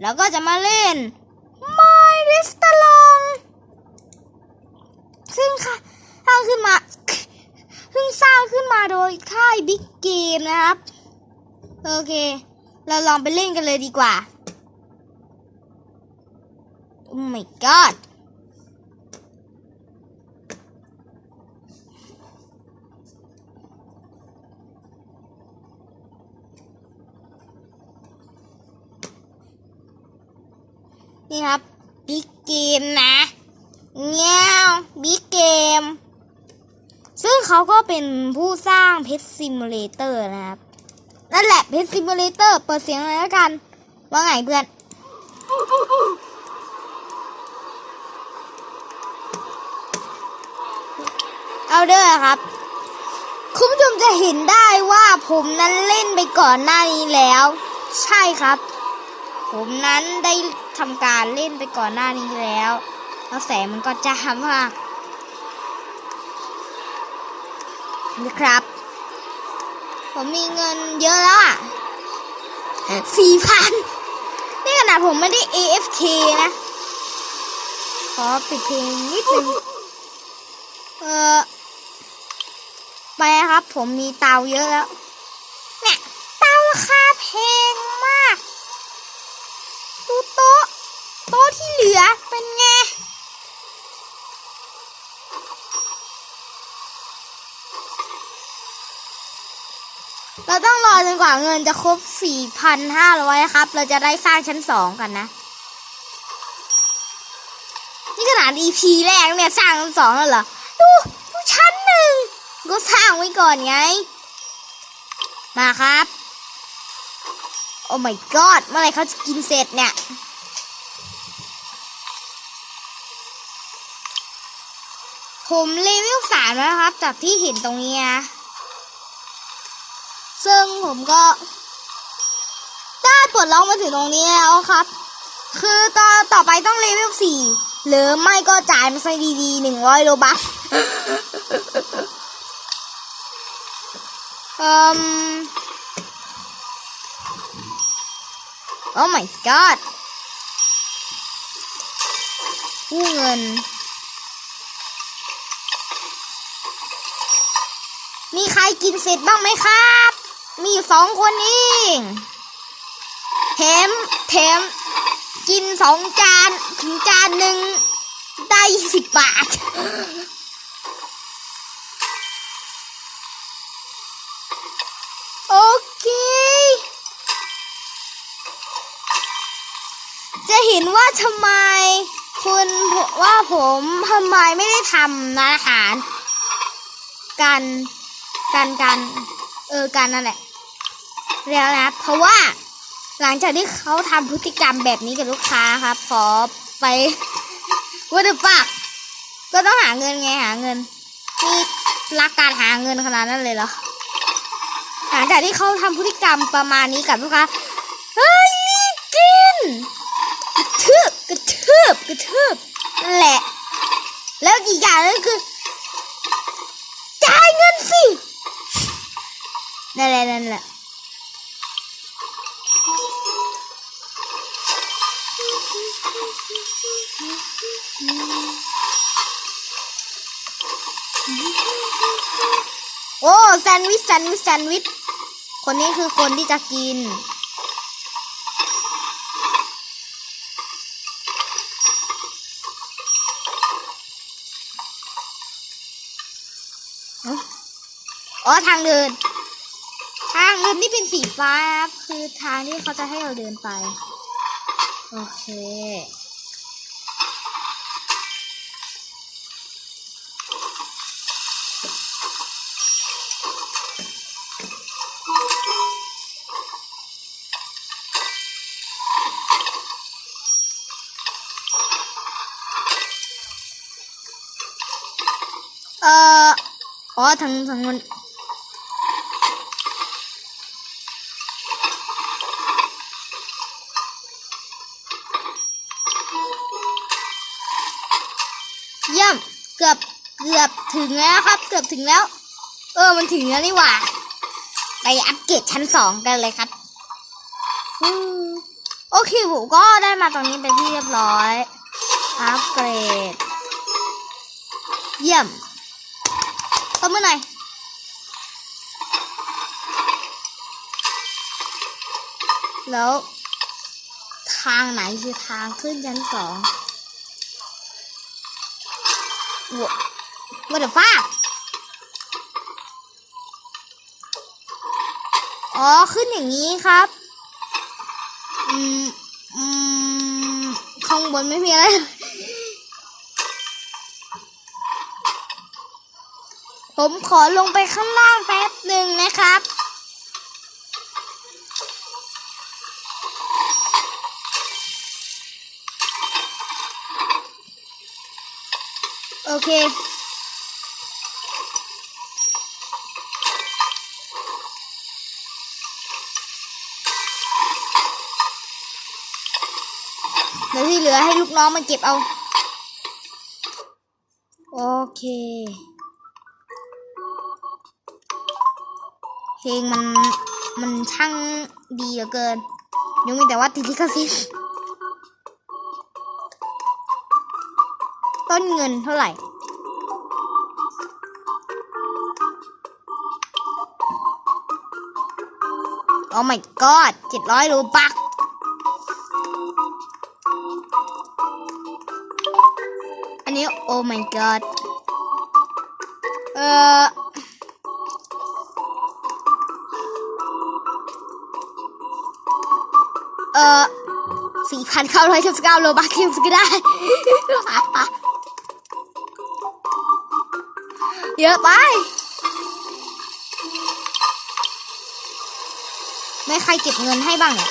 แล้วก็จะมาเล่น My r e s t a l o n ซึ่งค่ะสร้างขึ้นมาซึ่งสร้างขึ้นมาโดยค่ายบิ๊กเกมนะครับ โอเค เราลองไปเล่นกันเลยดีกว่า โอ้ my god นี่ครับบิ๊กเกมนะเงี้ยวบิ๊กเกม ซึ่งเขาก็เป็นผู้สร้างเพชรซิมูเลเตอร์นะครับ นั่นแหละเพชรซิมูเลเตอร์เปิดเสียงเลยแล้วกัน ว่าไงเพื่อนเอาเด้อครับ คุณผู้ชมจะเห็นได้ว่าผมนั้นเล่นไปก่อนหน้านี้แล้ว ใช่ครับ ผมนั้นได้ ทำการเล่นไปก่อนหน้านี้แล้วแล้วแสงมันก็จ้ามากนะครับ ผมมีเงินเยอะแล้วอะสี่พันนี่ขนาดผมไม่ได้ AFK นะ ขอปิดเพลงนิดนึง เออไปครับ ผมมีเตาเยอะแล้ว เนี่ย เตาราคาแพงมาก ดูโต๊ะ โต๊ะที่เหลือเป็นไง เราต้องรอจนกว่าเงินจะครบ 4,500 ครับ เราจะได้สร้างชั้นสองกันนะ นี่ขนาด EP แรกเนี่ย สร้างชั้นสองแล้วเหรอ ดู ดูชั้นหนึ่ง ก็สร้างไว้ก่อนไง มาครับ โอ้ my god เมื่อไรเขาจะกินเสร็จเนี่ย ผมเลเวลสามแล้วครับ จากที่เห็นตรงนี้นะซึ่งผมก็ ได้ปลดล็อกมาถึงตรงนี้แล้วครับ คือต่อต่อไปต้องเลเวลสี่หรือไม่ก็จ่ายมาใส่ดีๆหนึ่งร้อยโลบัคเอ่มโอ้ my god กู้เงิน มีใครกินเสร็จบ้างไหมครับ มีสองคนเองแถมแถมกินสองจานถึงจานหนึ่งได้สิบบาท โอเค จะเห็นว่าทำไมคุณว่าผมทำไมไม่ได้ทำร้านอาหารกัน กันกันเออกันนั่นแหละแล้วนะเพราะว่าหลังจากที่เขาทำพฤติกรรมแบบนี้กับลูกค้าครับ ขอไปว่าเดปากก็ต้องหาเงินไงหาเงินนี่รักการหาเงินขนาดนั้นเลยเหรอหลังจากที่เขาทำพฤติกรรมประมาณนี้กับลูกค้าเฮ้ยนี่กินกระทืบกระทืบกระทืบนั่นแหละ แล้วอีกอย่างนึงคือจ่ายเงินสิ นั่นแหละนั่นแหละโอ้แซนด์วิชแซนด์วิชแซนด์วิชคนนี้คือคนที่จะกิน อ๋อทางเดินางเดินที่เป็นสีฟ้าครับ คือทางที่เขาจะให้เราเดินไป โอเคเอ่ออ๋อทางทางนู้น งแล้วครับ เกือบถึงแล้ว เออ มันถึงแล้วนี่หว่า ไปอัปเกรดชั้นสองกันเลยครับโอเคผมก็ได้มาตรงนี้เป็นที่เรียบร้อย อัปเกรด เยี่ยมตบมือหน่อยแล้ว ทางไหนคือทางขึ้นชั้นสองวะวัดฟ้าอ๋อ ขึ้นอย่างนี้ครับ อืม อืม ข้างบนไม่มีอะไร ผมขอลงไปข้างล่างแป๊บหนึ่งนะครับโอเค เดี๋ยวที่เหลือให้ลูกน้องมาเก็บเอา โอเคเพลงมันมันช่างดีเหลือเกินยังมีแต่ว่าติดลิขสิทธิ์ต้นเงินเท่าไหร่ โอ้ my god เจ็ดร้อยรูบัก นนี้ โอ้ my god เออเออสี่พันเก้าร้อยสิบเก้าโลบักคิวก็ได้ เยอะไป ไม่ใครเก็บเงินให้บ้างเนี่ย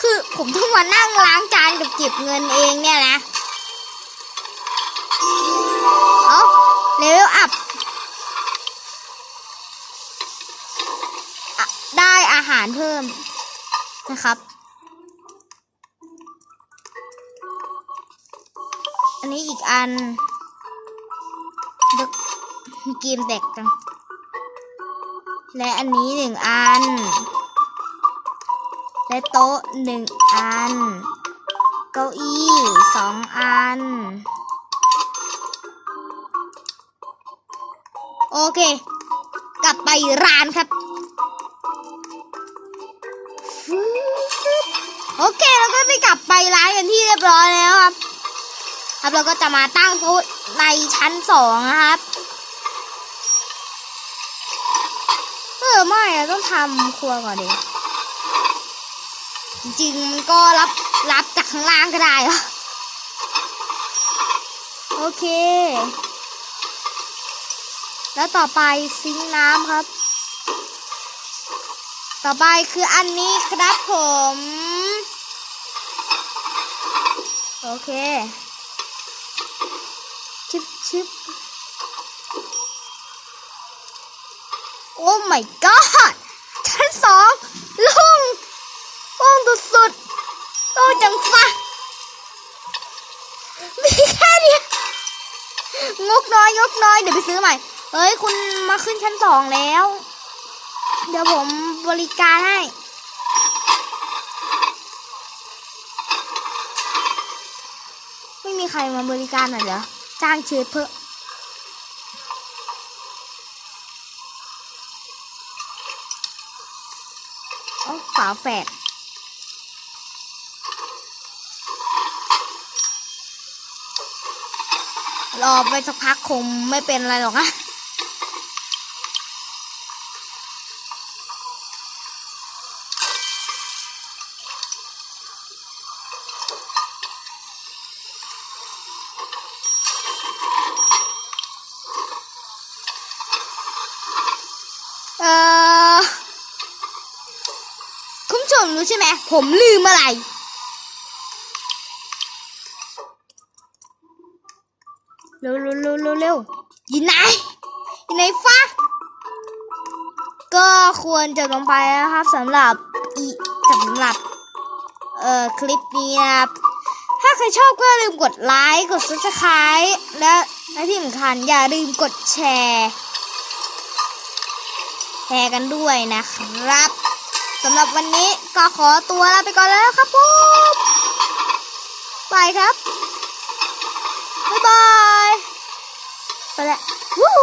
คือผมต้องมานั่งล้างจานกับเก็บเงินเองเนี่ยนะ เลเวลอัพได้อาหารเพิ่มนะครับ อันนี้อีกอันเดี๋ยวเกมแตกกันและอันนี้หนึ่งอัน และโต๊ะหนึ่งอัน เก้าอี้สองอัน เค กลับไปร้านครับ โอเคเราก็ได้กลับไปร้านกันที่เรียบร้อยแล้วครับ ครับเราก็จะมาตั้งโต๊ะในชั้นสองนะครับเออไม่ต้องทำครัวก่อนดิจริงมันก็รับรับจากข้างล่างก็ได้หรอโอเค แล้วต่อไปซิงน้ำครับ ต่อไปคืออันนี้ครับผม โอเค ชิบชิบโอ้ my god ชั้นสองล่งล่งสุดๆโล่งจังฟะมีแค่นี้งกน้อยงกน้อย เดี๋ยวไปซื้อใหม่ เฮ้ยคุณมาขึ้นชั้นสองแล้ว เดี๋ยวผมบริการให้ ไม่มีใครมาบริการหน่อยเหรอ จ้างเชฟเพิ่อ๋อฝาแฝดรอไปสักพักคงไม่เป็นอะไรหรอกนะ เออคุณผู้ชม รู้ใช่ไหมผมลืมอะไร เร็วเร็วเร็วเร็วเร็วยินไหนยินไหนฟ้าก็ควรจะลงไปนะครับสำหรับอีสำหรับเอ่อคลิปนี้นะครับ ถ้าใครชอบก็อย่าลืมกดไลค์กด subscribe และและที่สำคัญอย่าลืมกดแชร์ แชร์กันด้วยนะครับ สำหรับวันนี้ก็ขอตัวลาไปก่อนแล้วครับผมไปครับ บ๊ายบาย ไปแล้ววู้